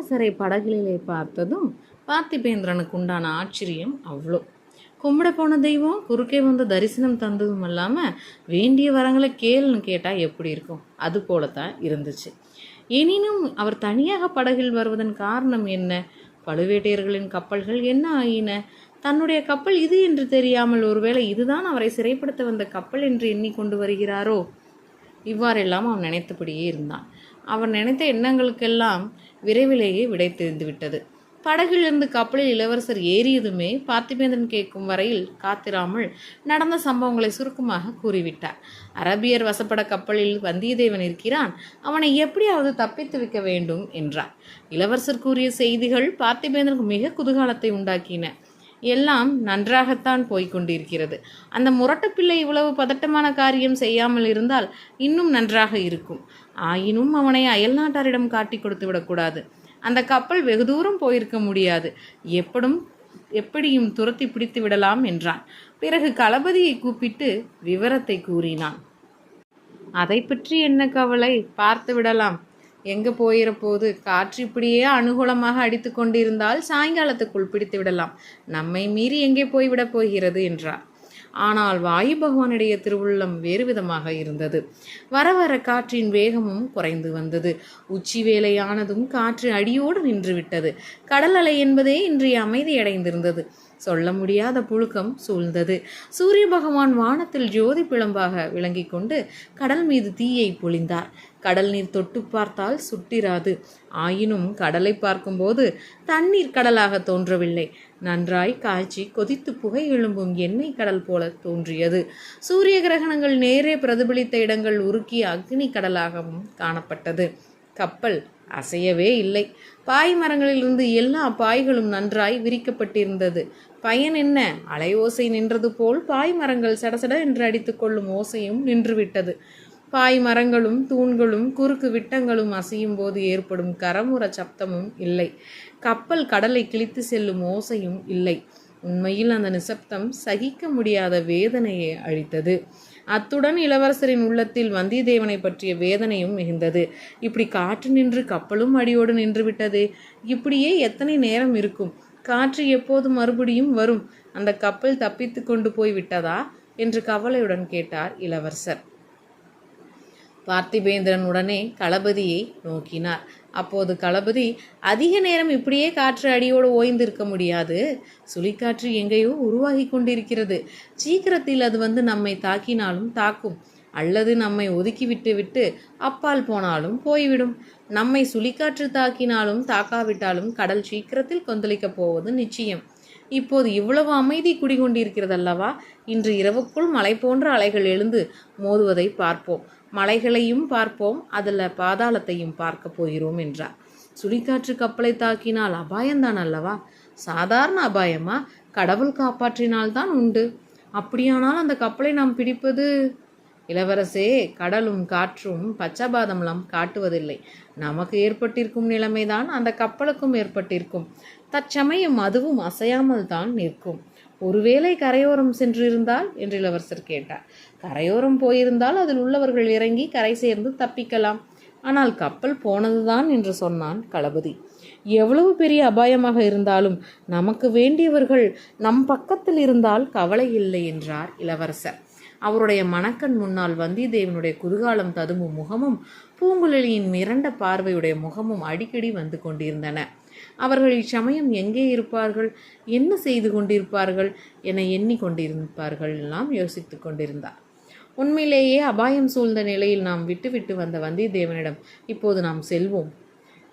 இளவரசரை படகிலே பார்த்ததும் பார்த்திபேந்திரனுக்கு உண்டான ஆச்சரியம் அவ்வளோ. கும்பிட போன தெய்வம் குறுக்கே வந்து தரிசனம் தந்ததும் இல்லாமல் வேண்டிய வரங்களை கேளுன்னு கேட்டால் எப்படி இருக்கும்? அது போலத்தான் இருந்துச்சு. எனினும் அவர் தனியாக படகில் வருவதன் காரணம் என்ன? பழுவேட்டையர்களின் கப்பல்கள் என்ன ஆயின? தன்னுடைய கப்பல் இது என்று தெரியாமல் ஒருவேளை இதுதான் அவரை சிறைப்படுத்த வந்த கப்பல் என்று எண்ணிக்கொண்டு வருகிறாரோ? இவ்வாறெல்லாம் அவன் நினைத்தபடியே இருந்தான். அவன் நினைத்த எண்ணங்களுக்கெல்லாம் விரைவிலேயே விடை தெரிந்து விட்டது. படகிலிருந்து கப்பலில் இளவரசர் ஏறியதுமே பார்த்திபேந்திரன் கேட்கும் வரையில் காத்திராமல் நடந்த சம்பவங்களை சுருக்கமாக கூறிவிட்டார். அரபியர் வசப்பட கப்பலில் வந்தியத்தேவன் இருக்கிறான். அவனை எப்படியாவது தப்பித்து வைக்க வேண்டும் என்றார். இளவரசர் கூறிய செய்திகள் பார்த்திபேந்திரனுக்கு மிக குதூகலத்தை உண்டாக்கின. எல்லாம் நன்றாகத்தான் போய்கொண்டிருக்கிறது. அந்த முரட்டுப்பிள்ளை இவ்வளவு பதட்டமான காரியம் செய்யாமல் இருந்தால் இன்னும் நன்றாக இருக்கும். ஆயினும் அவனை அயல்நாட்டாரிடம் காட்டி கொடுத்து விடக்கூடாது. அந்த கப்பல் வெகு தூரம் போயிருக்க முடியாது. எப்படும் எப்படியும் துரத்தி பிடித்து விடலாம் என்றான். பிறகு களபதியை கூப்பிட்டு விவரத்தை கூறினான். அதை பற்றி என்ன கவலை? பார்த்து விடலாம். எங்க போயிற போது காற்று இப்படியே அனுகூலமாக அடித்து கொண்டிருந்தால் சாயங்காலத்துக்குள் பிடித்து விடலாம். நம்மை மீறி எங்கே போய்விடப் போகிறது? என்றார். ஆனால் வாயு பகவானுடைய திருவுள்ளம் வேறு விதமாக இருந்தது. வர வர காற்றின் வேகமும் குறைந்து வந்தது. உச்சி வேலையானதும் காற்று அடியோடு நின்றுவிட்டது கடல் அலை என்பதே இன்றைய அமைதியடைந்திருந்தது சொல்ல முடியாத புழுக்கம் சூழ்ந்தது. சூரிய பகவான் வானத்தில் ஜோதி பிளம்பாக விளங்கி கொண்டு கடல் மீது தீயை பொழிந்தார். கடல் நீர் தொட்டு பார்த்தால் சுட்டிராது. ஆயினும் கடலை பார்க்கும்போது தண்ணீர் கடலாக தோன்றவில்லை. நன்றாய் காய்ச்சி கொதித்து புகை எழும்பும் எண்ணெய் கடல் போல தோன்றியது. சூரிய கிரகணங்கள் நேரே பிரதிபலித்த இடங்கள் உருக்கிய அக்னி கடலாகவும் காணப்பட்டது. கப்பல் அசையவே இல்லை. பாய் மரங்களிலிருந்து எல்லா பாய்களும் நன்றாய் விரிக்கப்பட்டிருந்தது. பயன் என்ன? அலை ஓசை நின்றது போல் பாய் மரங்கள் சடசட என்று அடித்துக்கொள்ளும் ஓசையும் நின்றுவிட்டது. பாய் மரங்களும் தூண்களும் குறுக்கு விட்டங்களும் அசையும் போது ஏற்படும் கரமுற சப்தமும் இல்லை. கப்பல் கடலை கிழித்து செல்லும் ஓசையும் இல்லை. உண்மையில் அந்த நிசப்தம் சகிக்க முடியாத வேதனையை அளித்தது. அத்துடன் இளவரசரின் உள்ளத்தில் வந்தியத்தேவனை பற்றிய வேதனையும் மிகுந்தது. இப்படி காற்று நின்று கப்பலும் அடியோடு நின்று விட்டது. இப்படியே எத்தனை நேரம் இருக்கும்? காற்று எப்போது மறுபடியும் வரும்? அந்த கப்பல் தப்பித்து கொண்டு போய் விட்டதா? என்று கவலையுடன் கேட்டார் இளவரசர். பார்த்திபேந்திரன் உடனே களபதியை நோக்கினார். அப்போது களபதி அதிக நேரம் இப்படியே காற்று அடியோடு ஓய்ந்திருக்க முடியாது. சுழிக்காற்று எங்கேயோ உருவாகி கொண்டிருக்கிறது. சீக்கிரத்தில் அது வந்து நம்மை தாக்கினாலும் தாக்கும். அல்லது நம்மை ஒதுக்கிவிட்டு விட்டு அப்பால் போனாலும் போய்விடும். நம்மை சுழிக்காற்று தாக்கினாலும் தாக்காவிட்டாலும் கடல் சீக்கிரத்தில் கொந்தளிக்கப் போவது நிச்சயம். இப்போது இவ்வளவு அமைதி குடிகொண்டிருக்கிறதல்லவா? இன்று இரவுக்குள் மலை போன்ற அலைகள் எழுந்து மோதுவதை பார்ப்போம். மலைகளையும் பார்ப்போம் அதில் பாதாளத்தையும் பார்க்க போகிறோம் என்றார். சுழிக்காற்று கப்பலை தாக்கினால் அபாயம்தான் அல்லவா? சாதாரண அபாயமா? கடவுள் காப்பாற்றினால்தான் உண்டு. அப்படியானால் அந்த கப்பலை நாம் பிடிப்பது? இளவரசே கடலும் காற்றும் பச்சபாதம்லாம் காட்டுவதில்லை. நமக்கு ஏற்பட்டிருக்கும் நிலைமைதான் அந்த கப்பலுக்கும் ஏற்பட்டிருக்கும். தற்சமயம் அதுவும் அசையாமல் தான் நிற்கும். ஒருவேளை கரையோரம் சென்றிருந்தால்? என்று இளவரசர் கேட்டார். கரையோரம் போயிருந்தால் அதில் உள்ளவர்கள் இறங்கி கரை சேர்ந்து தப்பிக்கலாம். ஆனால் கப்பல் போனதுதான் என்று சொன்னான் களபதி. எவ்வளவு பெரிய அபாயமாக இருந்தாலும் நமக்கு வேண்டியவர்கள் நம் பக்கத்தில் இருந்தால் கவலை இல்லை என்றார் இளவரசர். அவருடைய மணக்கண் முன்னால் வந்தியத்தேவனுடைய குதூகாலம் ததும்பும் முகமும் பூங்குழலியின் மிரண்ட பார்வையுடைய முகமும் அடிக்கடி வந்து கொண்டிருந்தன. அவர்கள் இச்சமயம் எங்கே இருப்பார்கள்? என்ன செய்து கொண்டிருப்பார்கள்? என எண்ணிக்கொண்டிருப்பார்கள் எல்லாம் யோசித்து கொண்டிருந்தார். உண்மையிலேயே அபாயம் சூழ்ந்த நிலையில் நாம் விட்டுவிட்டு வந்த வந்தியத்தேவனிடம் இப்போது நாம் செல்வோம்.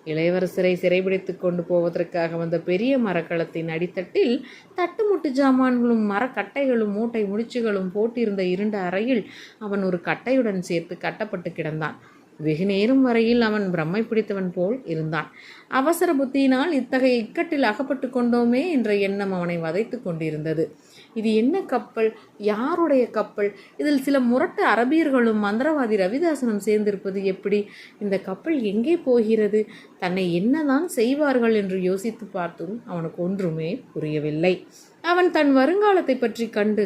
இளையவரசரை சிறைபிடித்து கொண்டு போவதற்காக வந்த பெரிய மரக்கலத்தின் அடித்தட்டில் தட்டுமுட்டு ஜாமான்களும் மரக்கட்டைகளும் மூட்டை முடிச்சுகளும் போட்டிருந்த இருண்ட அறையில் அவன் ஒரு கட்டையுடன் சேர்த்து கட்டப்பட்டு கிடந்தான். வெகு நேரம் வரையில் அவன் பிரம்மை பிடித்தவன் போல் இருந்தான். அவசர புத்தியினால் இத்தகைய இக்கட்டில் அகப்பட்டு கொண்டோமே என்ற எண்ணம் அவனை வதைத்து கொண்டிருந்தது. இது என்ன கப்பல்? யாருடைய கப்பல்? இதில் சில முரட்டு அரபியர்களும் மந்திரவாதி ரவிதாசனும் சேர்ந்திருப்பது எப்படி? இந்த கப்பல் எங்கே போகிறது? தன்னை என்னதான் செய்வார்கள் என்று யோசித்து பார்த்தும் அவனுக்கு ஒன்றுமே புரியவில்லை. அவன் தன் வருங்காலத்தை பற்றி கண்டு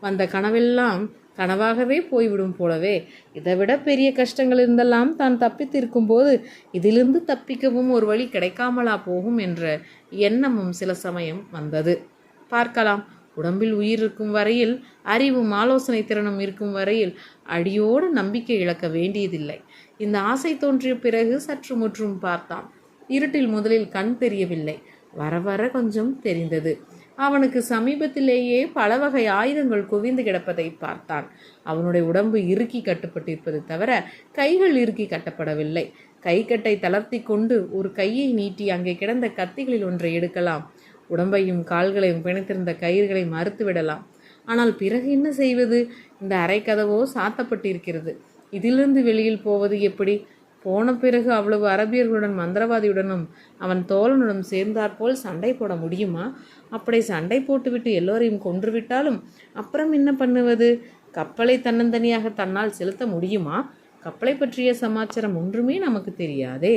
வந்த கனவெல்லாம் கனவாகவே போய்விடும் போலவே. இதைவிட பெரிய கஷ்டங்கள் இருந்தெல்லாம் தான் தப்பித்திருக்கும் போது இதிலிருந்து தப்பிக்கவும் ஒரு வழி கிடைக்காமலா போகும் என்ற எண்ணமும் சில சமயம் வந்தது. பார்க்கலாம். உடம்பில் உயிர் இருக்கும் வரையில் அறிவும் ஆலோசனை திறனும் இருக்கும் வரையில் அடியோடு நம்பிக்கை இழக்க வேண்டியதில்லை. இந்த ஆசை தோன்றிய பிறகு சற்று முற்றும் பார்த்தான். இருட்டில் முதலில் கண் தெரியவில்லை. வர வர கொஞ்சம் தெரிந்தது. அவனுக்கு சமீபத்திலேயே பல வகை ஆயுதங்கள் குவிந்து கிடப்பதை பார்த்தான். அவனுடைய உடம்பு இறுக்கி கட்டப்பட்டிருப்பது தவிர கைகள் இறுக்கி கட்டப்படவில்லை. கைக்கட்டை தளர்த்தி கொண்டு ஒரு கையை நீட்டி அங்கே கிடந்த கத்திகளில் ஒன்றை எடுக்கலாம். உடம்பையும் கால்களையும் பிணைத்திருந்த கயிறுகளை மறுத்துவிடலாம். ஆனால் பிறகு என்ன செய்வது? இந்த அரைக்கதவோ சாத்தப்பட்டிருக்கிறது. இதிலிருந்து வெளியில் போவது எப்படி? போன பிறகு அவ்வளவு அரபியர்களுடன் மந்திரவாதியுடனும் அவன் தோழனுடன் சேர்ந்தாற்போல் சண்டை போட முடியுமா? அப்படி சண்டை போட்டுவிட்டு எல்லோரையும் கொன்றுவிட்டாலும் அப்புறம் என்ன பண்ணுவது? கப்பலை தன்னந்தனியாக தன்னால் செலுத்த முடியுமா? கப்பலை பற்றிய சமாச்சாரம் ஒன்றுமே நமக்கு தெரியாதே.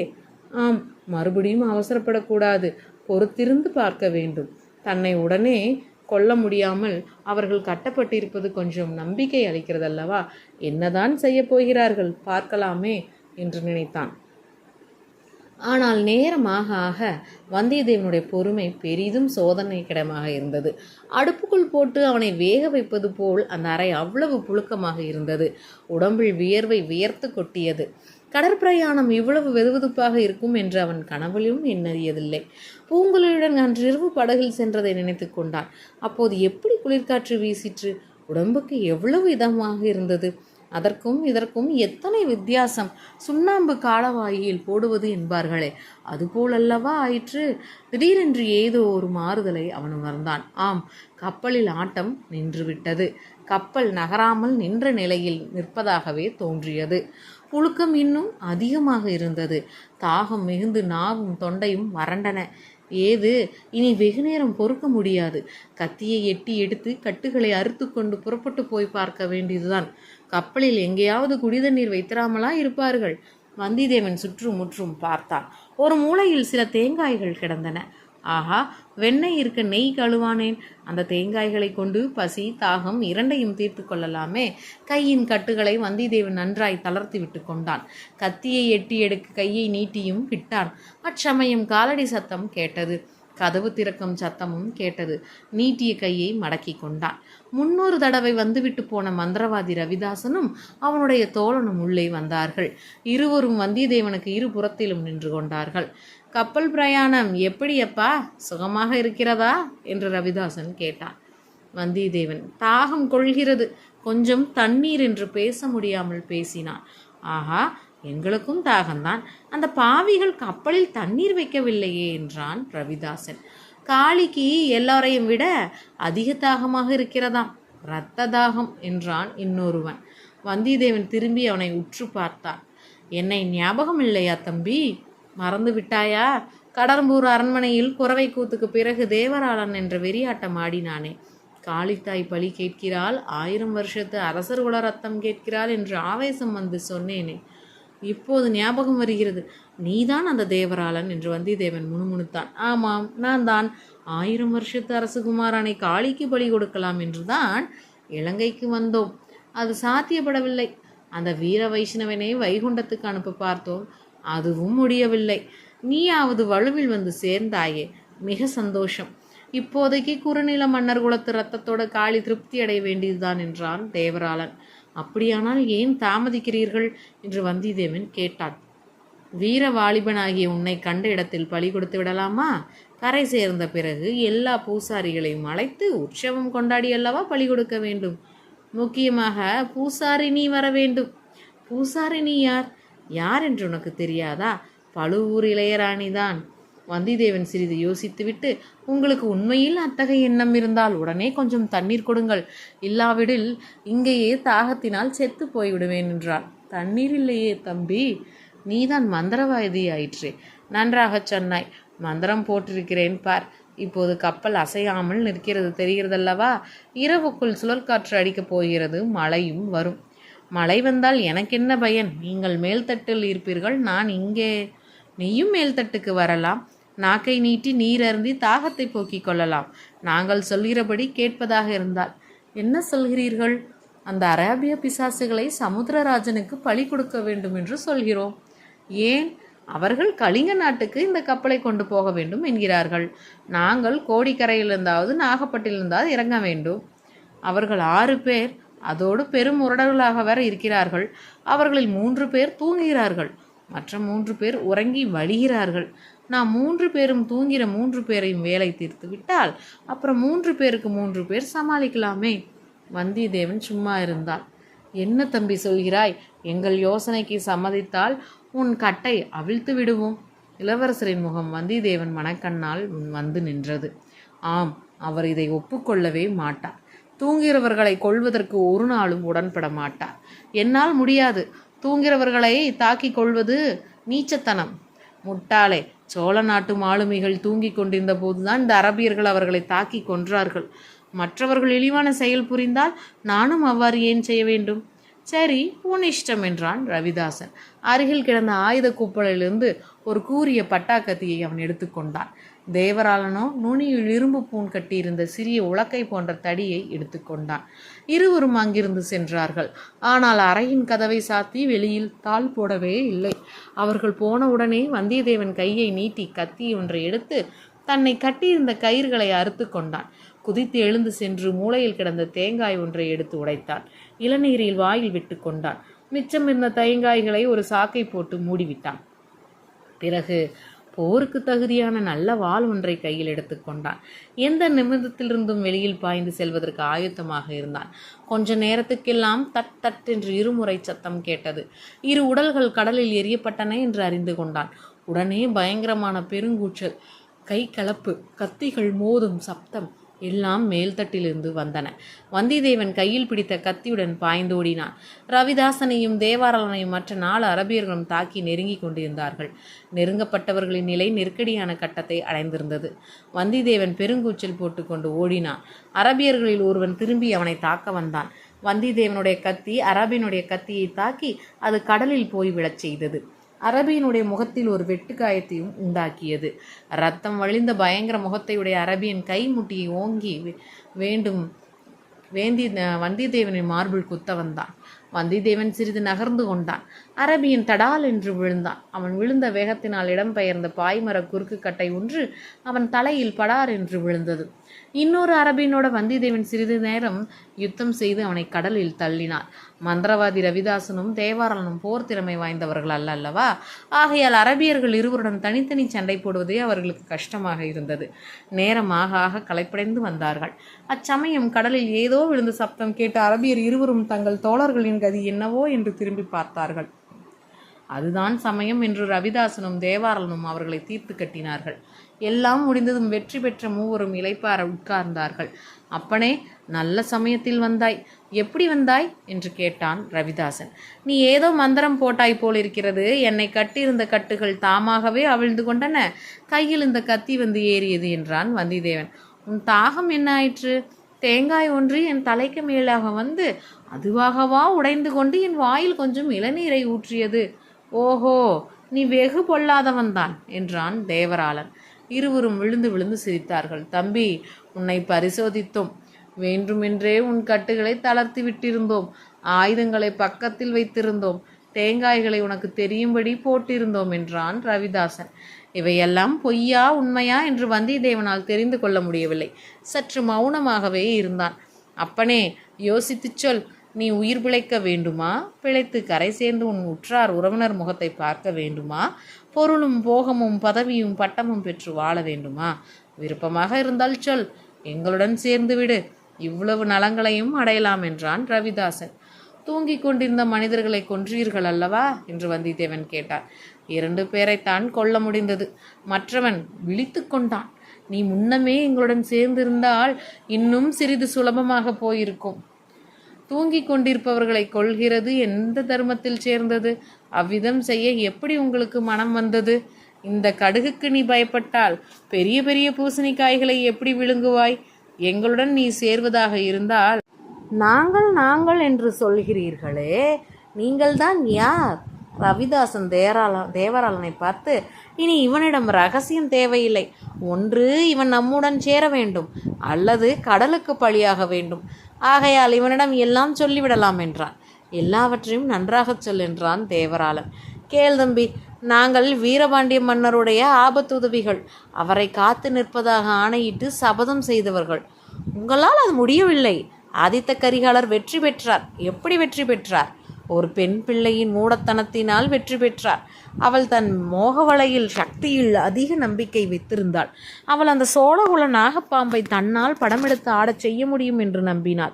ஆம் மறுபடியும் அவசரப்படக்கூடாது. பொறுத்திருந்து பார்க்க வேண்டும். தன்னை உடனே கொல்ல முடியாமல் அவர்கள் கட்டப்பட்டிருப்பது கொஞ்சம் நம்பிக்கை அளிக்கிறதல்லவா? என்னதான் செய்யப் போகிறார்கள்? பார்க்கலாமே. என்று நினைத்தான். ஆனால் நேரமாக ஆக வந்தியத்தேவனுடைய பொறுமை பெரிதும் சோதனைக்கிடமாக இருந்தது. அடுப்புக்குள் போட்டு அவனை வேக வைப்பது போல் அந்த அறை அவ்வளவு புழுக்கமாக இருந்தது. உடம்பில் வியர்வை வியர்த்து கொட்டியது. கடற்பிரயாணம் இவ்வளவு வெதுவெதுப்பாக இருக்கும் என்று அவன் கனவிலும் எண்ணறியதில்லை. பூங்குழலியுடன் அன்றிரவு படகில் சென்றதை நினைத்து கொண்டான். அப்போது எப்படி குளிர்காற்று வீசிற்று? உடம்புக்கு எவ்வளவு இதமாக இருந்தது? அதற்கும் இதற்கும் எத்தனை வித்தியாசம்? சுண்ணாம்பு காலவாயில் போடுவது என்பார்களே. அதுபோலல்லவா ஆயிற்று. திடீரென்று ஏதோ ஒரு மாறுதலை அவன் உணர்ந்தான். ஆம் கப்பலில் ஆட்டம் நின்றுவிட்டது. கப்பல் நகராமல் நின்ற நிலையில் நிற்பதாகவே தோன்றியது. புழுக்கம் இன்னும் அதிகமாக இருந்தது. தாகம் மிகுந்து நாவும் தொண்டையும் வறண்டன. ஏது? இனி வெகு நேரம் பொறுக்க முடியாது. கத்தியை எட்டி எடுத்து கட்டுகளை அறுத்து கொண்டு புறப்பட்டு போய் பார்க்க வேண்டியதுதான். கப்பலில் எங்கேயாவது குடிதண்ணீர் வைத்திராமலா இருப்பார்கள். வந்திதேவன் சுற்றும் முற்றும் பார்த்தான். ஒரு மூலையில் சில தேங்காய்கள் கிடந்தன. ஆஹா வெண்ணெய் இருக்க நெய் கழுவானேன். அந்த தேங்காய்களை கொண்டு பசி தாகம் இரண்டையும் தீர்த்து கொள்ளலாமே. கையின் கட்டுகளை வந்திதேவன் நன்றாய் தளர்த்தி விட்டு கொண்டான். கத்தியை எட்டி எடுக்க கையை நீட்டியும் விட்டான். அச்சமயம் காலடி சத்தம் கேட்டது. கதவு திறக்கும் சத்தமும் கேட்டது. நீட்டிய கையை மடக்கி கொண்டான். முன்னொரு தடவை வந்துவிட்டு போன மந்திரவாதி ரவிதாசனும் அவனுடைய தோழனும் உள்ளே வந்தார்கள். இருவரும் வந்தியத்தேவனுக்கு இருபுறத்திலும் நின்று கொண்டார்கள். கப்பல் பிரயாணம் எப்படியப்பா? சுகமாக இருக்கிறதா? என்று ரவிதாசன் கேட்டான். வந்தியத்தேவன் தாகம் கொள்கிறது. கொஞ்சம் தண்ணீர் என்று பேச முடியாமல் பேசினான். ஆஹா! எங்களுக்கும் தாகம்தான். அந்த பாவிகள் கப்பலில் தண்ணீர் வைக்கவில்லையே என்றான் ரவிதாசன். காளிக்கு எல்லாரையும் விட அதிக தாகமாக இருக்கிறதாம். இரத்த தாகம் என்றான் இன்னொருவன். வந்தியத்தேவன் திரும்பி அவனை உற்று பார்த்தான். என்னை ஞாபகம் இல்லையா தம்பி? மறந்து விட்டாயா? கடம்பூர் அரண்மனையில் குறவை கூத்துக்கு பிறகு தேவராளன் என்ற வெறியாட்டம் ஆடினானே. காளித்தாய் பழி கேட்கிறாள் ஆயிரம் வருஷத்து அரசர் குல ரத்தம் கேட்கிறாள் என்று ஆவேசம் வந்து சொன்னேனே. இப்போது ஞாபகம் வருகிறது. நீதான் அந்த தேவராளன் என்று வந்தியத்தேவன் முணுமுணுத்தான். ஆமாம் நான் தான் ஆயிரம் வருஷத்து அரசகுமாரனை காளிக்கு பலி கொடுக்கலாம் என்றுதான் இலங்கைக்கு வந்தோம். அது சாத்தியப்படவில்லை. அந்த வீர வைஷ்ணவனை வைகுண்டத்துக்கு அனுப்ப பார்த்தோம். அதுவும் முடியவில்லை. நீயாவது வலுவில் வந்து சேர்ந்தாயே. மிக சந்தோஷம். இப்போதைக்கு குறுநில மன்னர் குலத்து ரத்தத்தோட காளி திருப்தி அடைய வேண்டியதுதான் என்றான் தேவராளன். அப்படியானால் ஏன் தாமதிக்கிறீர்கள்? என்று வந்திதேவன் கேட்டான். வீர வாலிபனாகிய உன்னை கண்ட இடத்தில் பழி கொடுத்து விடலாமா? கரை சேர்ந்த பிறகு எல்லா பூசாரிகளையும் அழைத்து உற்சவம் கொண்டாடி அல்லவா பலி கொடுக்க வேண்டும்? முக்கியமாக பூசாரிணி வர வேண்டும். பூசாரிணி யார்? யார் என்று உனக்கு தெரியாதா? பழுவூர் இளையராணிதான். வந்திதேவன் சிறிது யோசித்துவிட்டு உங்களுக்கு உண்மையில் அத்தகைய எண்ணம் இருந்தால் உடனே கொஞ்சம் தண்ணீர் கொடுங்கள். இல்லாவிடில் இங்கேயே தாகத்தினால் செத்து போய்விடுவேன் என்றான் தண்ணீர் இல்லையே தம்பி நீதான் மந்திரவாதி ஆயிற்றே. நன்றாகச் சொன்னாய். மந்திரம் போட்டிருக்கிறேன் பார். இப்போது கப்பல் அசையாமல் நிற்கிறது தெரிகிறதல்லவா? இரவுக்குள் சுழற்காற்று அடிக்கப் போகிறது மழையும் வரும். மழை வந்தால் எனக்கென்ன பயன்? நீங்கள் மேல்தட்டில் இருப்பீர்கள் நான் இங்கே நீயும் மேல்தட்டுக்கு வரலாம். நாக்கை நீட்டி நீர் அருந்தி தாகத்தை போக்கிக் கொள்ளலாம். நாங்கள் சொல்கிறபடி கேட்பதாக இருந்தால் என்ன சொல்கிறீர்கள்? அந்த அராபிய பிசாசுகளை சமுத்திரராஜனுக்கு பழி கொடுக்க வேண்டும் என்று சொல்கிறோம். ஏன்? அவர்கள் கலிங்க நாட்டுக்கு இந்த கப்பலை கொண்டு போக வேண்டும் என்கிறார்கள். நாங்கள் கோடிக்கரையிலிருந்தாவது நாகப்பட்டிலிருந்தாவது இறங்க வேண்டும். அவர்கள் ஆறு பேர் அதோடு பெரும் முரடர்களாக வேற இருக்கிறார்கள். அவர்களில் மூன்று பேர் தூங்குகிறார்கள். மற்ற மூன்று பேர் உறங்கி வழிகிறார்கள். நாம் மூன்று பேரும் தூங்கிற மூன்று பேரையும் வேலை தீர்த்து விட்டால் அப்புறம் மூன்று பேருக்கு மூன்று பேர் சமாளிக்கலாமே? வந்தியத்தேவன் சும்மா இருந்தான் என்ன தம்பி சொல்கிறாய்? எங்கள் யோசனைக்கு சம்மதித்தால் உன் கட்டை அவிழ்த்து விடுவோம். இளவரசரின் முகம் வந்தியத்தேவன் மனக்கண்ணால் வந்து நின்றது. ஆம் அவர் இதை ஒப்புக்கொள்ளவே மாட்டார். தூங்கிறவர்களை கொள்வதற்கு ஒரு நாளும் உடன்பட மாட்டார். என்னால் முடியாது. தூங்கிறவர்களை தாக்கிக் கொள்வது நீச்சத்தனம். முட்டாளே. சோழ நாட்டு மாலுமிகள் தூங்கிக் கொண்டிருந்த போதுதான் இந்த அரபியர்கள் அவர்களை தாக்கி கொன்றார்கள். மற்றவர்கள் இழிவான செயல் புரிந்தால் நானும் அவ்வாறு ஏன் செய்ய வேண்டும்? சரி உன் இஷ்டம் என்றான் ரவிதாசன். அருகில் கிடந்த ஆயுத கூப்பலிலிருந்து ஒரு கூரிய பட்டாக்கத்தியை அவன் எடுத்துக்கொண்டான் தேவராளனோ நுனியில் இரும்பு பூண் கட்டியிருந்த சிறிய உலக்கை போன்ற தடியை எடுத்துக்கொண்டான். இருவரும் அங்கிருந்து சென்றார்கள். ஆனால் அறையின் கதவை சாத்தி வெளியில் தாள் போடவே இல்லை. அவர்கள் போனவுடனே வந்தியத்தேவன் கையை நீட்டி கத்தி ஒன்றை எடுத்து தன்னை கட்டியிருந்த கயிறுகளை அறுத்து கொண்டான். குதித்து எழுந்து சென்று மூலையில் கிடந்த தேங்காய் ஒன்றை எடுத்து உடைத்தான். இளநீரில் வாயில் விட்டு கொண்டான். மிச்சம் இருந்த தேங்காய்களை ஒரு சாக்கை போட்டு மூடிவிட்டான். பிறகு போருக்கு தகுதியான நல்ல வாள் ஒன்றை கையில் எடுத்துக்கொண்டான் எந்த நிமிடத்திலிருந்தும் வெளியில் பாய்ந்து செல்வதற்கு ஆயுத்தமாக இருந்தான். கொஞ்ச நேரத்துக்கெல்லாம் தட் தட் என்று இருமுறை சத்தம் கேட்டது. இரு உடல்கள் கடலில் எரியப்பட்டன என்று அறிந்து கொண்டான். உடனே பயங்கரமான பெருங்கூச்சல். கை கலப்பு. கத்திகள் மோதும் சப்தம். எல்லாம் மேல்தட்டிலிருந்து வந்தன. வந்திதேவன் கையில் பிடித்த கத்தியுடன் பாய்ந்தோடினான் ரவிதாசனையும் தேவாரலனையும் மற்ற நாலு அரபியர்களும் தாக்கி நெருங்கி கொண்டிருந்தார்கள். நெருங்கப்பட்டவர்களின் நிலை நெருக்கடியான கட்டத்தை அடைந்திருந்தது. வந்திதேவன் பெருங்கூச்சல் போட்டுக்கொண்டு ஓடினான். அரபியர்களில் ஒருவன் திரும்பி அவனை தாக்க வந்தான். வந்திதேவனுடைய கத்தி அரபினுடைய கத்தியை தாக்கி அது கடலில் போய் விழச் செய்தது. அரபியனுடைய முகத்தில் ஒரு வெட்டுக்காயத்தையும் உண்டாக்கியது. ரத்தம் வழிந்த பயங்கர முகத்தையுடைய அரபியன் கை முட்டியை ஓங்கி வேண்டும் வேந்தி வந்தியத்தேவனின் மார்பிள் குத்த வந்தான். வந்தியத்தேவன் சிறிது நகர்ந்து கொண்டான். அரபியன் தடால் என்று விழுந்தான். அவன் விழுந்த வேகத்தினால் இடம்பெயர்ந்த பாய்மர குறுக்கு கட்டை ஒன்று அவன் தலையில் படார் என்று விழுந்தது. இன்னொரு அரபியனோட வந்தியத்தேவன் சிறிது நேரம் யுத்தம் செய்து அவனை கடலில் தள்ளினார். மந்திரவாதி ரவிதாசனும் தேவாரனும் போர் திறமை வாய்ந்தவர்கள் அல்ல அல்லவா? ஆகையால் அரபியர்கள் இருவருடன் தனித்தனி சண்டை போடுவதே அவர்களுக்கு கஷ்டமாக இருந்தது. நேரம் ஆக ஆக களைப்படைந்து வந்தார்கள். அச்சமயம் கடலில் ஏதோ விழுந்த சப்தம் கேட்டு அரபியர் இருவரும் தங்கள் தோழர்களின் கதி என்னவோ என்று திரும்பி பார்த்தார்கள். அதுதான் சமயம் என்று ரவிதாசனும் தேவாரனும் அவர்களை தீர்த்து கட்டினார்கள். எல்லாம் முடிந்ததும் வெற்றி பெற்ற மூவரும் இலைப்பார உட்கார்ந்தார்கள். அப்பனே நல்ல சமயத்தில் வந்தாய். எப்படி வந்தாய்? என்று கேட்டான் ரவிதாசன். நீ ஏதோ மந்திரம் போட்டாய் போல் இருக்கிறது என்னை கட்டியிருந்த கட்டுகள் தாமாகவே அவிழ்ந்து கொண்டன. கையில் இந்த கத்தி வந்து ஏறியது என்றான் வந்திதேவன். உன் தாகம் என்ன ஆயிற்று? தேங்காய் ஒன்று என் தலைக்கு மேலாக வந்து அதுவாகவா உடைந்து கொண்டு என் வாயில் கொஞ்சம் இளநீரை ஊற்றியது? ஓஹோ நீ வெகு பொல்லாதவன்தான் என்றான் தேவராளன். இருவரும் விழுந்து விழுந்து சிரித்தார்கள். தம்பி உன்னை பரிசோதித்தோம். வேண்டுமென்றே உன் கட்டுகளை தளர்த்தி விட்டிருந்தோம். ஆயுதங்களை பக்கத்தில் வைத்திருந்தோம். தேங்காய்களை உனக்கு தெரியும்படி போட்டிருந்தோம் என்றான் ரவிதாசன். இவையெல்லாம் பொய்யா உண்மையா? என்று வந்தியத்தேவனால் தெரிந்து கொள்ள முடியவில்லை. சற்று மௌனமாகவே இருந்தான். அப்பனே யோசித்துச் சொல். நீ உயிர் பிழைக்க வேண்டுமா? பிழைத்து கரை சேர்ந்து உன் உற்றார் உறவினர் முகத்தை பார்க்க வேண்டுமா? பொருளும் போகமும் பதவியும் பட்டமும் பெற்று வாழ வேண்டுமா? விருப்பமாக இருந்தால் சொல். எங்களுடன் சேர்ந்து விடு. இவ்வளவு நலங்களையும் அடையலாம் என்றான் ரவிதாசன். தூங்கிக் கொண்டிருந்த மனிதர்களை கொன்றீர்கள் அல்லவா? என்று வந்தித்தேவன் கேட்டார். இரண்டு பேரைத்தான் கொல்ல முடிந்தது. மற்றவன் விழித்து கொண்டான். நீ முன்னமே எங்களுடன் சேர்ந்திருந்தால் இன்னும் சிறிது சுலபமாக போயிருக்கும். தூங்கிக் கொண்டிருப்பவர்களை கொள்கிறது எந்த தர்மத்தில் சேர்ந்தது? அவ்விதம் செய்ய எப்படி உங்களுக்கு மனம் வந்தது? இந்த கடுகுக்கு நீ பயப்பட்டால் பெரிய பெரிய பூசணிக்காய்களை எப்படி விழுங்குவாய்? எங்களுடன் நீ சேர்வதாக இருந்தால் நாங்கள் நாங்கள் என்று சொல்கிறீர்களே நீங்கள்தான் யார்? ரவிதாசன் தேரால தேவராளனை பார்த்து இனி இவனிடம் ரகசியம் தேவையில்லை. ஒன்று இவன் நம்முடன் சேர வேண்டும் அல்லது கடலுக்கு பழியாக வேண்டும். ஆகையால் இவனிடம் எல்லாம் சொல்லிவிடலாம் என்றான். எல்லாவற்றையும் நன்றாகச் சொல் என்றான் தேவராளன். கேள் தம்பி நாங்கள் வீரபாண்டிய மன்னருடைய ஆபத்துதவிகள் அவரை காத்து நிற்பதாக ஆணையிட்டு சபதம் செய்தவர்கள். உங்களால் அது முடியவில்லை. ஆதித்த கரிகாலர் வெற்றி பெற்றார். எப்படி வெற்றி பெற்றார்? ஒரு பெண் பிள்ளையின் மூடத்தனத்தினால் வெற்றி பெற்றார். அவள் தன் மோகவலையில் சக்தியில் அதிக நம்பிக்கை வைத்திருந்தாள். அவள் அந்த சோழகுல நாகப்பாம்பை தன்னால் படமெடுத்து ஆடச் செய்ய முடியும் என்று நம்பினாள்.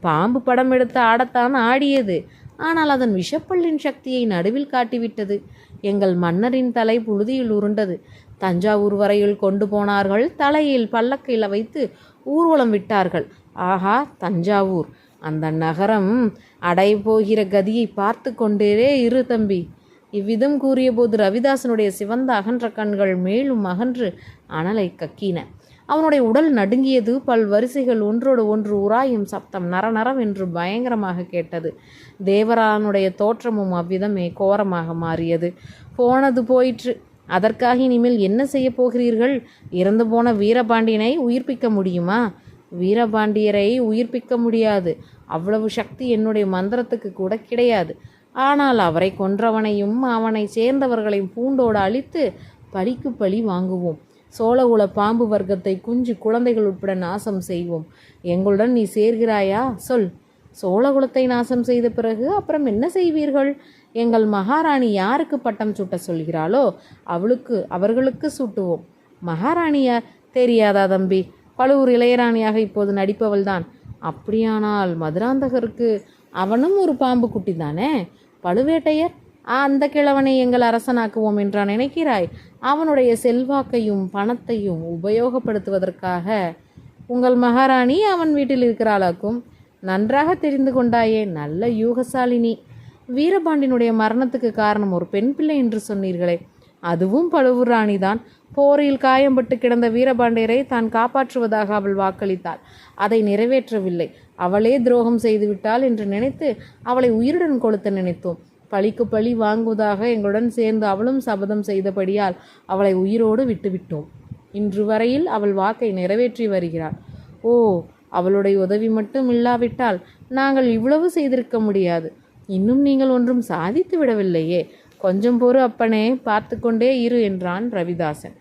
பாம்பு படம் எடுத்து ஆடத்தான் ஆடியது. ஆனால் அதன் விஷப்பல்லின் சக்தியை நடுவில் காட்டிவிட்டது. எங்கள் மன்னரின் தலை புழுதியில் உருண்டது. தஞ்சாவூர் வரையில் கொண்டு போனார்கள். தலையில் பல்லக்கையில் வைத்து ஊர்வலம் விட்டார்கள். ஆஹா தஞ்சாவூர். அந்த நகரம் அடையப்போகிற கதியை பார்த்து கொண்டே இரு தம்பி. இவ்விதம் கூறியபோது ரவிதாசனுடைய சிவந்த அகன்ற கண்கள் மேலும் அகன்று அனலை கக்கின. அவனுடைய உடல் நடுங்கியது பல் வரிசைகள் ஒன்றோடு ஒன்று உராயும் சப்தம் நரநரவென்று பயங்கரமாக கேட்டது. தேவரானுடைய தோற்றமும் அவ்விதமே கோரமாக மாறியது. போனது போயிற்று. அதற்காக இனிமேல் என்ன செய்ய போகிறீர்கள்? இறந்து போன வீரபாண்டியனை உயிர்ப்பிக்க முடியுமா? வீரபாண்டியரை உயிர்ப்பிக்க முடியாது. அவ்வளவு சக்தி என்னுடைய மந்திரத்துக்கு கூட கிடையாது. ஆனால் அவரை கொன்றவனையும் அவனை சேர்ந்தவர்களையும் பூண்டோடு அழித்து பழிக்கு பழி வாங்குவோம். சோழகுல பாம்பு வர்க்கத்தை குஞ்சு குழந்தைகள் உட்பட நாசம் செய்வோம். எங்களுடன் நீ சேர்கிறாயா? சொல். சோழகுலத்தை நாசம் செய்த பிறகு அப்புறம் என்ன செய்வீர்கள்? எங்கள் மகாராணி யாருக்கு பட்டம் சூட்ட சொல்கிறாளோ அவளுக்கு அவர்களுக்கு சூட்டுவோம். மகாராணியார் தெரியாதா தம்பி. பழுவூர் இளையராணியாக இப்போது நடிப்பவள்தான். அப்படியானால் மதுராந்தகருக்கு அவனும் ஒரு பாம்பு குட்டி தானே பழுவேட்டையர் அந்த கிழவனை எங்கள் அரசனாக்குவோம் என்றான். நினைக்கிறாய்? அவனுடைய செல்வாக்கையும் பணத்தையும் உபயோகப்படுத்துவதற்காக உங்கள் மகாராணி அவன் வீட்டில் இருக்கிறாளாக்கும். நன்றாக தெரிந்து கொண்டாயே நல்ல யூகசாலினி. வீரபாண்டியனுடைய மரணத்துக்கு காரணம் ஒரு பெண் பிள்ளை என்று சொன்னீர்களே. அதுவும் பழுவூர் ராணிதான். போரில் காயம்பட்டு கிடந்த வீரபாண்டியரை தான் காப்பாற்றுவதாக அவள் வாக்களித்தாள். அதை நிறைவேற்றவில்லை. அவளே துரோகம் செய்துவிட்டாள் என்று நினைத்து அவளை உயிருடன் கொளுத்த நினைத்தோம். பழிக்கு பழி வாங்குவதாக எங்களுடன் சேர்ந்து அவளும் சபதம் செய்தபடியால் அவளை உயிரோடு விட்டுவிட்டோம். இன்று வரையில் அவள் வாக்கை நிறைவேற்றி வருகிறாள். ஓ அவளுடைய உதவி மட்டும் இல்லாவிட்டால் நாங்கள் இவ்வளவு செய்திருக்க முடியாது. இன்னும் நீங்கள் ஒன்றும் சாதித்து விடவில்லையே. கொஞ்சம் பொறு அப்பனே பார்த்து கொண்டே இரு என்றான் ரவிதாசன்.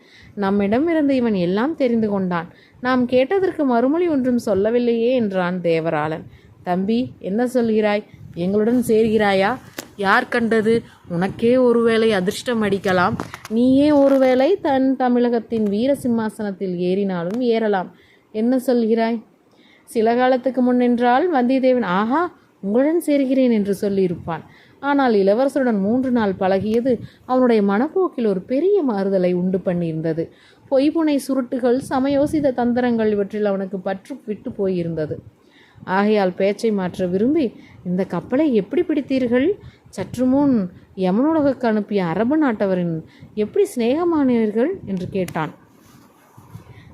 நம்மிடம் இருந்து இவன் எல்லாம் தெரிந்து கொண்டான். நாம் கேட்டதற்கு மறுமொழி ஒன்றும் சொல்லவில்லையே என்றான் தேவராளன். தம்பி என்ன சொல்கிறாய்? எங்களுடன் சேர்கிறாயா? யார் கண்டது? உனக்கே ஒருவேளை அதிர்ஷ்டம் அடிக்கலாம். நீயே ஒருவேளை தன் தமிழகத்தின் வீர சிம்மாசனத்தில் ஏறினாலும் ஏறலாம். என்ன சொல்கிறாய்? சில காலத்துக்கு முன்னென்றால் வந்தியத்தேவன் ஆஹா உங்களுடன் சேர்கிறேன் என்று சொல்லியிருப்பான். ஆனால் இளவரசருடன் மூன்று நாள் பழகியது அவனுடைய மனப்போக்கில் ஒரு பெரிய மாறுதலை உண்டு பண்ணியிருந்தது. பொய்புனை சுருட்டுகள் சமயோசித தந்திரங்கள் இவற்றில் அவனுக்கு பற்று விட்டு போயிருந்தது. ஆகையால் பேச்சை மாற்ற விரும்பி இந்த கப்பலை எப்படி பிடித்தீர்கள்? சற்று முன் யமனுலகுக்கு அனுப்பிய அரபு நாட்டவரின் எப்படி சிநேகமானீர்கள்? என்று கேட்டான்.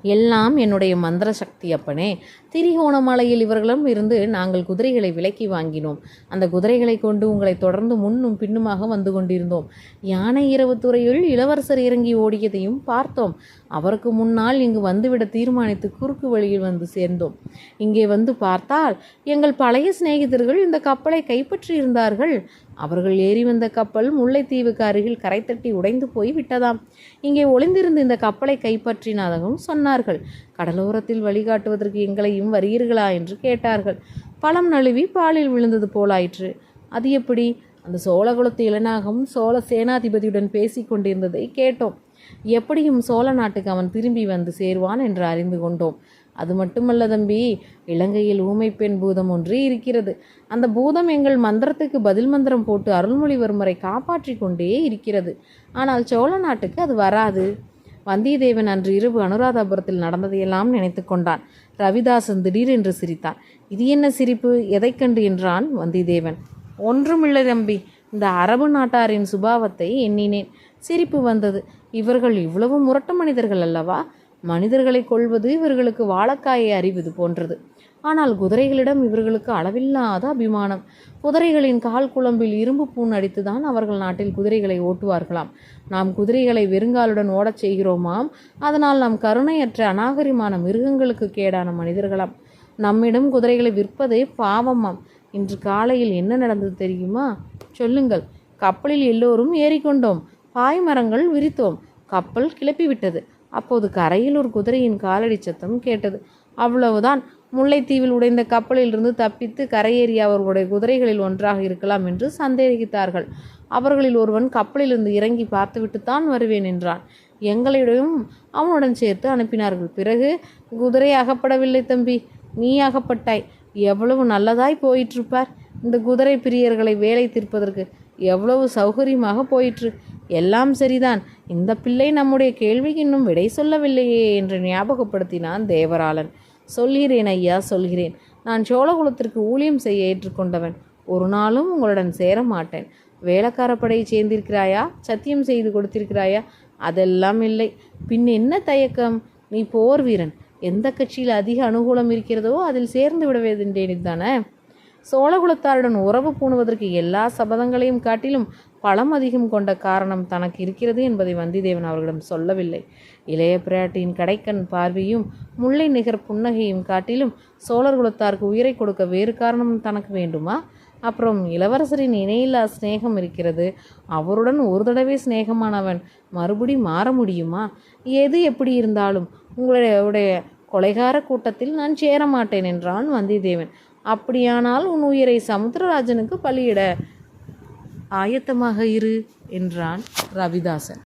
எல்லாம் என்னுடைய மந்திர சக்தி அப்பனே. திரிகோணமலையில் இவர்களும் இருந்து நாங்கள் குதிரைகளை விலக்கி வாங்கினோம். அந்த குதிரைகளை கொண்டு உங்களை தொடர்ந்து முன்னும் பின்னுமாக வந்து கொண்டிருந்தோம். யானை இரவு துறையில் இளவரசர் இறங்கி ஓடியதையும் பார்த்தோம். அவருக்கு முன்னால் இங்கு வந்துவிட தீர்மானித்து குறுக்கு வழியில் வந்து சேர்ந்தோம். இங்கே வந்து பார்த்தால் எங்கள் பழைய சிநேகிதர்கள் இந்த கப்பலை கைப்பற்றி இருந்தார்கள். அவர்கள் ஏறி வந்த கப்பல் முல்லைத்தீவுக்கு அருகில் கரை தட்டி உடைந்து போய் விட்டதாம். இங்கே ஒளிந்திருந்து இந்த கப்பலை கைப்பற்றினதாகவும் சொன்னார்கள். கடலோரத்தில் வழிகாட்டுவதற்கு எங்களையும் வருகிறீர்களா? என்று கேட்டார்கள். பழம் நழுவி பாலில் விழுந்தது போலாயிற்று. அது எப்படி? அந்த சோழகுலத்து இளநாகம் சோழ சேனாதிபதியுடன் பேசி கொண்டிருந்ததை கேட்டோம். எப்படியும் சோழ நாட்டுக்கு அவன் திரும்பி வந்து சேருவான் என்று அறிந்து கொண்டோம். அது மட்டுமல்ல தம்பி இலங்கையில் ஊமை பெண் பூதம் ஒன்று இருக்கிறது. அந்த பூதம் எங்கள் மந்திரத்துக்கு பதில் மந்திரம் போட்டு அருள்மொழிவர்மரை காப்பாற்றி கொண்டே இருக்கிறது. ஆனால் சோழ நாட்டுக்கு அது வராது. வந்தியத்தேவன் அன்று இரவு அனுராதபுரத்தில் நடந்ததையெல்லாம் நினைத்து கொண்டான். ரவிதாசன் திடீரென்று சிரித்தான். இது என்ன சிரிப்பு? எதை கண்டு என்றான் வந்தியத்தேவன். ஒன்றுமில்லை தம்பி. இந்த அரபு நாட்டாரின் சுபாவத்தை எண்ணினேன். சிரிப்பு வந்தது. இவர்கள் இவ்வளவு முரட்டு மனிதர்கள் அல்லவா? மனிதர்களை கொள்வது இவர்களுக்கு வாழக்காயை அறிவது போன்றது. ஆனால் குதிரைகளிடம் இவர்களுக்கு அளவில்லாத அபிமானம். குதிரைகளின் கால் குழம்பில் இரும்பு பூண் அடித்துதான் அவர்கள் நாட்டில் குதிரைகளை ஓட்டுவார்களாம். நாம் குதிரைகளை வெறுங்காலுடன் ஓடச் செய்கிறோமாம்? அதனால் நாம் கருணையற்ற அநாகரிமான மிருகங்களுக்கு கேடான மனிதர்களாம். நம்மிடம் குதிரைகளை விற்பதே பாவமாம். இன்று காலையில் என்ன நடந்தது தெரியுமா? சொல்லுங்கள். கப்பலில் எல்லோரும் ஏறிக்கொண்டோம். பாய்மரங்கள் விரித்தோம். கப்பல் கிளப்பிவிட்டது. அப்போது கரையில் ஒரு குதிரையின் காலடி சத்தம் கேட்டது. அவ்வளவுதான். முல்லைத்தீவில் உடைந்த கப்பலிலிருந்து தப்பித்து கரையேறிய அவர்களுடைய குதிரைகளில் ஒன்றாக இருக்கலாம் என்று சந்தேகித்தார்கள். அவர்களில் ஒருவன் கப்பலிலிருந்து இறங்கி பார்த்துவிட்டுத்தான் வருவேன் என்றான். எங்களிடம் அவனுடன் சேர்த்து அனுப்பினார்கள். பிறகு குதிரை அகப்படவில்லை தம்பி. நீ அகப்பட்டாய். எவ்வளவு நல்லதாய் போயிட்டிருப்பார். இந்த குதிரை பிரியர்களை வேலை தீர்ப்பதற்கு எவ்வளவு சௌகரியமாக போயிற்று. எல்லாம் சரிதான். இந்த பிள்ளை நம்முடைய கேள்விக்கு இன்னும் விடை சொல்லவில்லையே என்று ஞாபகப்படுத்தினான் தேவராளன். சொல்கிறேன் ஐயா சொல்கிறேன். நான் சோழகுலத்திற்கு ஊழியம் செய்ய ஏற்றுக்கொண்டவன். ஒரு நாளும் உங்களுடன் சேர மாட்டேன் வேலைக்கார படையை சேர்ந்திருக்கிறாயா? சத்தியம் செய்து கொடுத்திருக்கிறாயா? அதெல்லாம் இல்லை. பின் என்ன தயக்கம்? நீ போர் வீரன். எந்த கட்சியில் அதிக அனுகூலம் இருக்கிறதோ அதில் சேர்ந்து விடுவதென்றேன் தானே சோழகுலத்தாருடன் உறவு பூணுவதற்கு எல்லா சபதங்களையும் காட்டிலும் பலம் அதிகம் கொண்ட காரணம் தனக்கு இருக்கிறது என்பதை வந்திதேவன் அவர்களிடம் சொல்லவில்லை. இளைய பிராட்டியின் கடைக்கண் பார்வையும் முல்லை நிகர் புன்னகையும் காட்டிலும் சோழர் குலத்தாருக்கு உயிரை கொடுக்க வேறு காரணம் தனக்கு வேண்டுமா? அப்புறம் இளவரசரின் இணையில்லா சிநேகம் இருக்கிறது. அவருடன் ஒரு தடவை சிநேகமானவன் மறுபடி மாற முடியுமா? எது எப்படி இருந்தாலும் உங்களுடைய கொலைகார கூட்டத்தில் நான் சேர மாட்டேன் என்றான் வந்தியத்தேவன் அப்படியானால் உன் உயிரை சமுத்திரராஜனுக்கு பலியிட ஆயத்தமாக இரு என்றான் ரவிதாசன்.